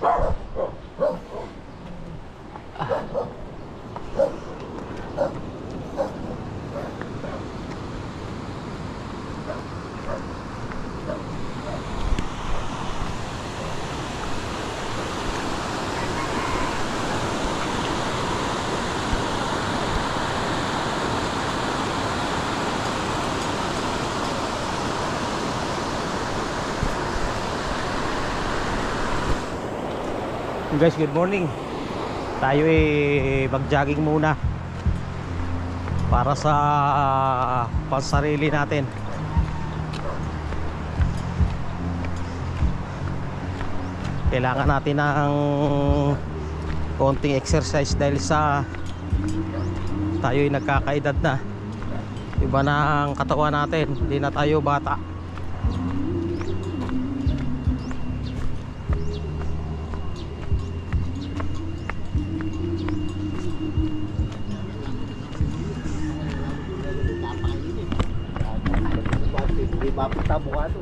Wow. Guys, good morning. Tayo eh mag-jogging muna para sa pansarili natin. Kailangan natin ng konting exercise dahil sa tayo ay nagkakaedad na. Iba na ang katawan natin, hindi na tayo bata. Mapunta mukha to.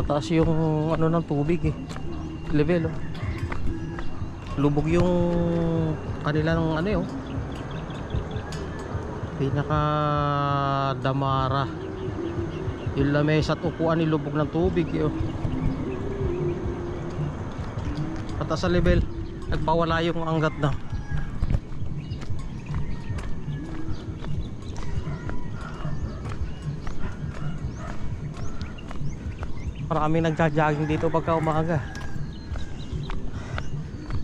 Mataas yung ano ng tubig eh. Level oh. lubog yung kanilang ano yun pinaka damara yung lamesa at upuan nilubog ng tubig yun mataas sa level. Nagpawala yung anggat na Maraming nagja-jogging dito pagka umaga.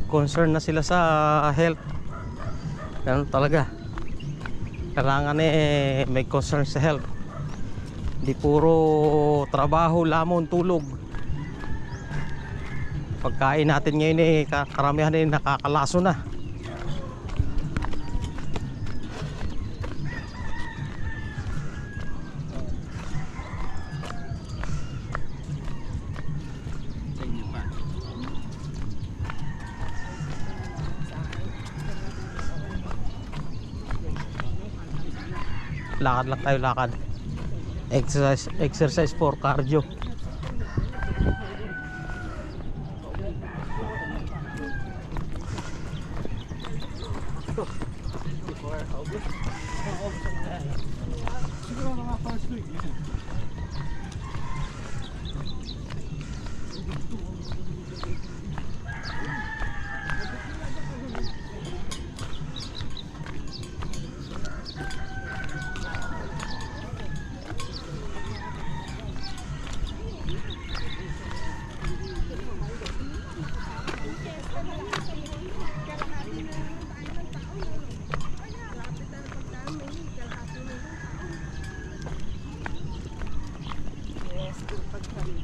Concern na sila sa health. Ganun talaga. Kailangan eh may concern sa health. Hindi puro trabaho, lamon, tulog. Pagkain natin ngayon eh ka- karamihan eh nakakalaso na. Lakad lang tayo, lakad. Exercise, exercise for cardio. Ang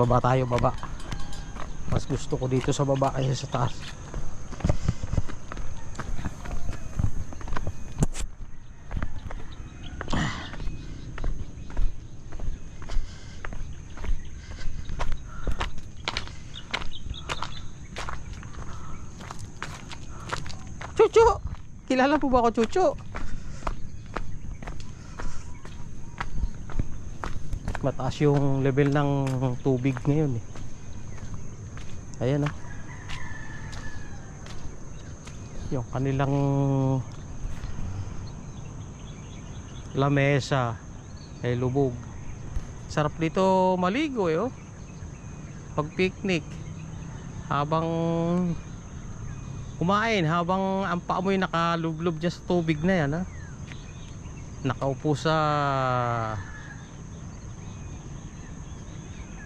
Baba tayo, baba. Mas gusto ko dito sa baba kaysa sa taas. Chucho! Kilala po ba ako, Chucho? Mataas yung level ng tubig ngayon eh. Ayan oh. Yung kanilang lamesa ay lubog. Sarap dito maligo eh oh. Pag picnic habang kumain habang ang paa mo'y nakalublob dyan sa tubig na yan ha. Nakaupo sa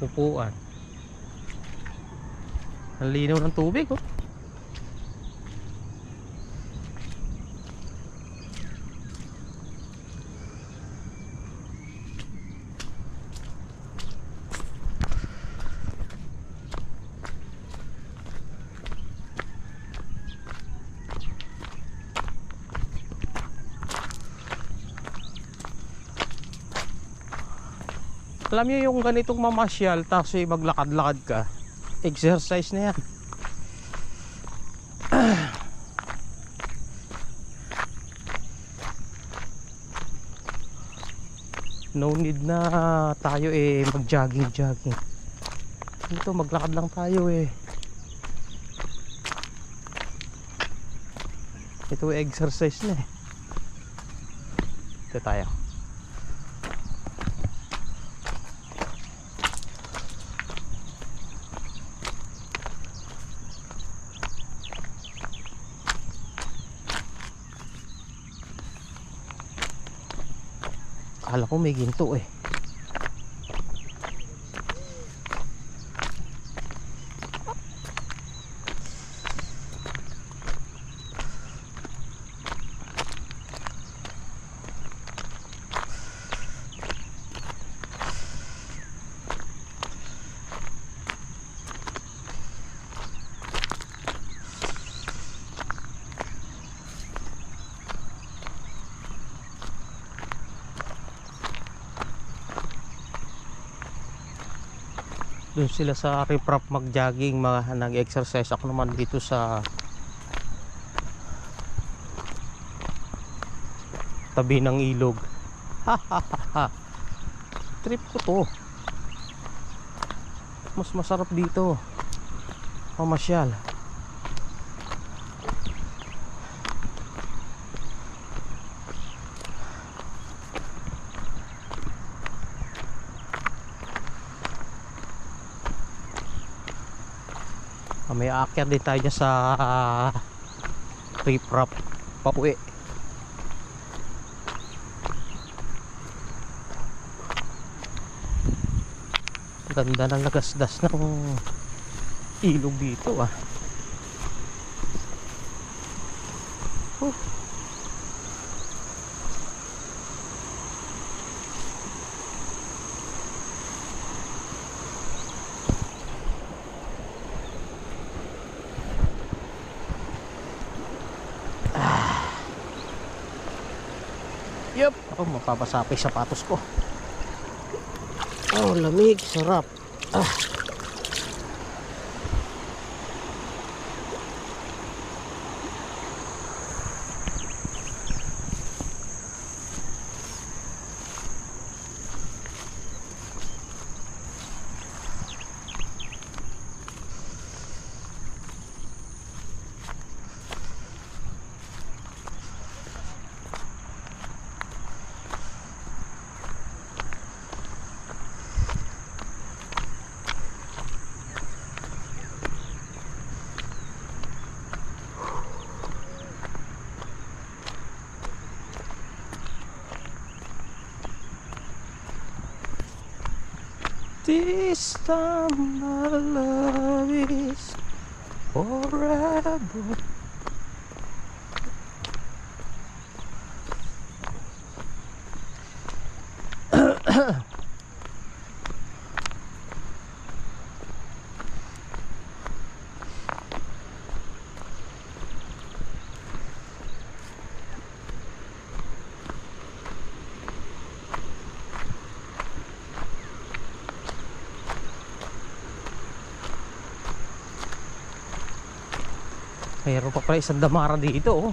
upuan. Ang linaw ng tubig oh. Alam niyo yung ganitong mamasyal tapos ay maglakad-lakad ka. Exercise na yan. No need na tayo eh mag-jogging-jogging. Dito maglakad lang tayo eh. Ito eh, exercise na eh. Ito tayo. Akala ko may ginto eh. Doon sila sa riprap mag-jogging, mga nag-exercise ako naman dito sa tabi ng ilog. Trip ko to. Mas masarap dito. Pamasyal. May aakyat din tayo sa uh, riprap pauwi ganda ng lagasdas ng ilog dito ah Ako mapapasapay sapatos ko. Oh, lamig, sarap. Ah. This time my love is forever. Oh, Mayroon pa pala isang damara dito oh.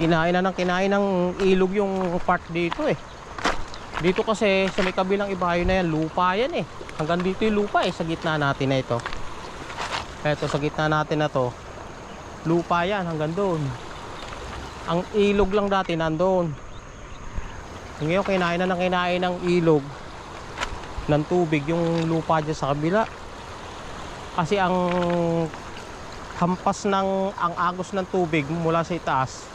Kinain na ng kinain ng ilog yung part dito eh. Dito kasi sa may kabilang ibayo na yan, lupa yan eh. Hanggang dito yung lupa eh, sa gitna natin na ito. Eto sa gitna natin na to, lupa yan hanggang doon. Ang ilog lang dati nandoon. Ngayon kinain na ng kinain ng ilog ng tubig yung lupa dyan sa kabila. Kasi ang hampas ng ang agos ng tubig mula sa itaas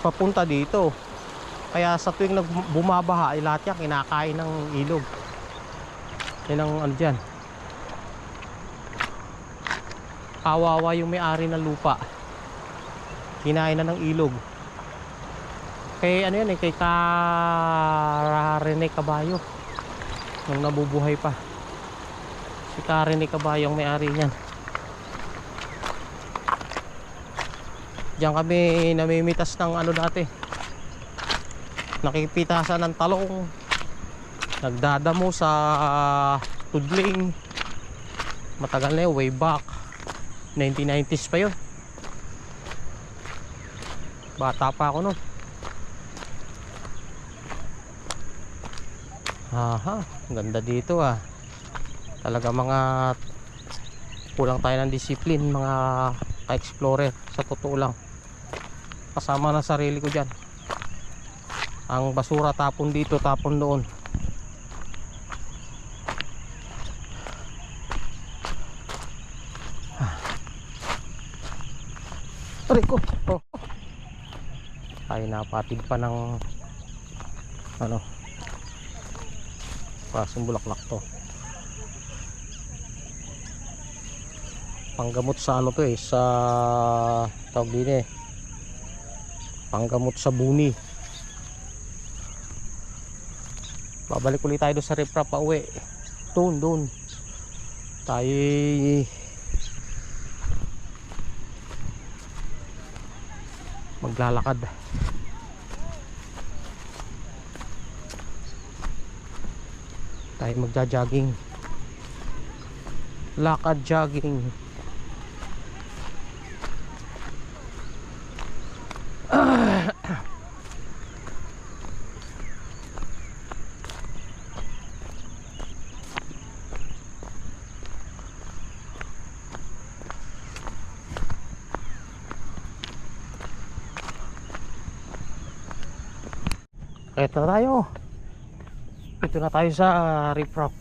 papunta dito. Kaya sa tuwing nag bumabaha, ay lahat yan kinakain ng ilog. Yan ang ano dyan. Kawawa yung may-ari ng lupa. Kinain na ng ilog. Kay ano yan eh, kay Karene Caballo. Nung nabubuhay pa. Si Karene Caballo ang may-ari niyan. Diyan kami namimitas ng ano dati. Nakipitasan ng talong. Nagdadamo sa tudling. Matagal na yun, way back. 1990s pa yun. Bata pa ako nun. Aha, ganda dito ah. Talaga mga kulang tayo ng disiplin mga ka-explorer sa totoo lang. Kasama na sarili ko dyan. Ang basura tapon dito, tapon doon. Aray ko. Oh. Tayo napatid pa ng ano Pasong bulaklak to. Panggamot sa ano to eh, sa tawag din eh. Panggamot sa buni. Babalik ulit tayo doon sa riprap pa uwi. Doon, doon. Tayo maglalakad. Tayo magja-jogging lakad jogging Ito tayo. Ito na tayo sa riprap.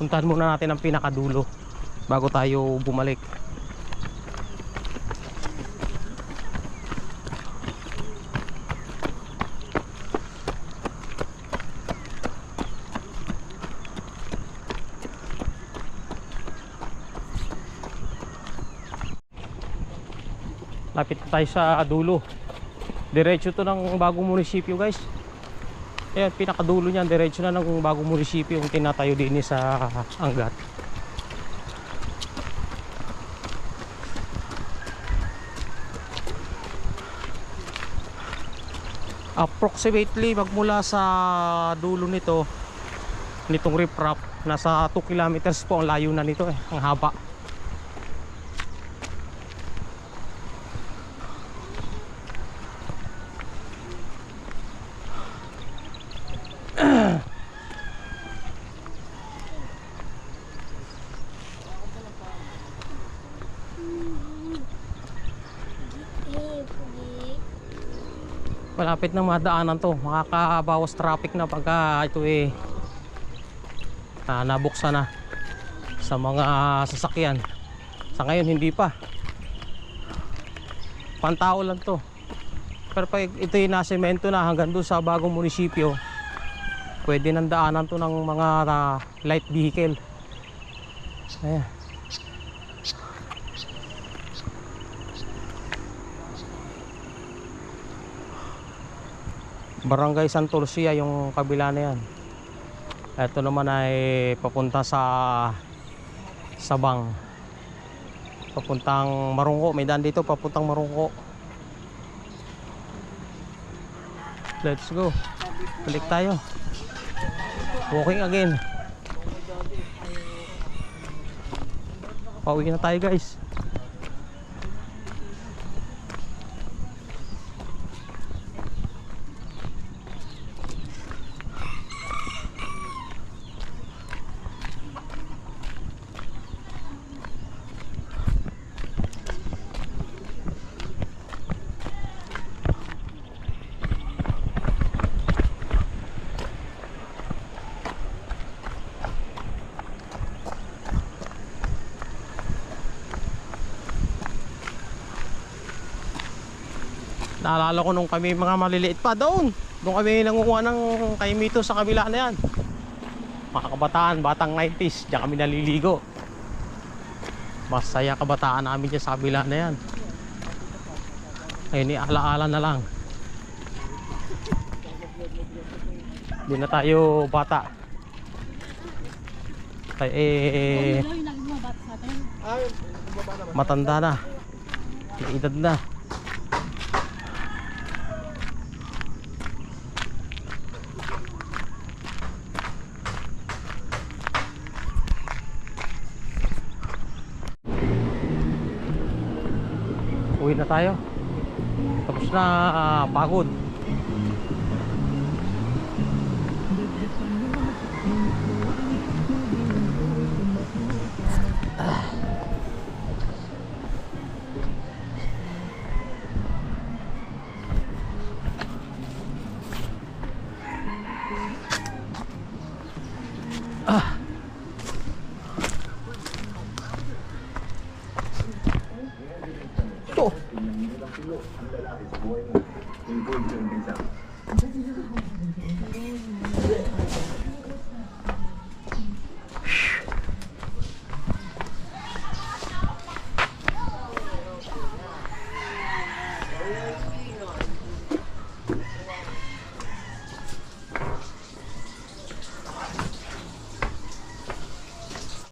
Puntahan muna natin ang pinakadulo bago tayo bumalik. Lapit na tayo sa dulo. Diretso to ng bagong munisipyo guys. Ayan, pinakadulo niyan, diretso na ng bagong munisipyo yung tinatayo din sa Angat. Approximately magmula sa dulo nito nitong riprap nasa 2 kilometers po ang layo na nito eh, ang haba. Malapit na madaanan to. Makakabawas traffic na pagka ito eh ah, nabuksan na sa mga sasakyan. Sa ngayon hindi pa. Pantao lang to. Pero pag ito yung nasemento na hanggang doon sa bagong munisipyo pwede nang daanan to ng mga ah, light vehicle. Ayan Barangay Santo Lucia yung kabila na yan. Ito naman ay papunta sa Sabang. Papuntang Marungko. May daan dito papuntang Marungko. Let's go. Balik tayo. Walking again. Pauwi na tayo guys. Naalala ko nung kami mga maliliit pa doon. Doon kami nangunguha ng kaimito sa kabila na yan. Mga kabataan, batang 90s, diyan kami naliligo. Masaya kabataan namin dyan sa kabila na yan. Ayun, alaala na lang. Hindi na tayo bata. Tayo eh, matanda na. May edad na. Uwi na tayo. Tapos na ah, pagod. Ito. 不会你不会你确定不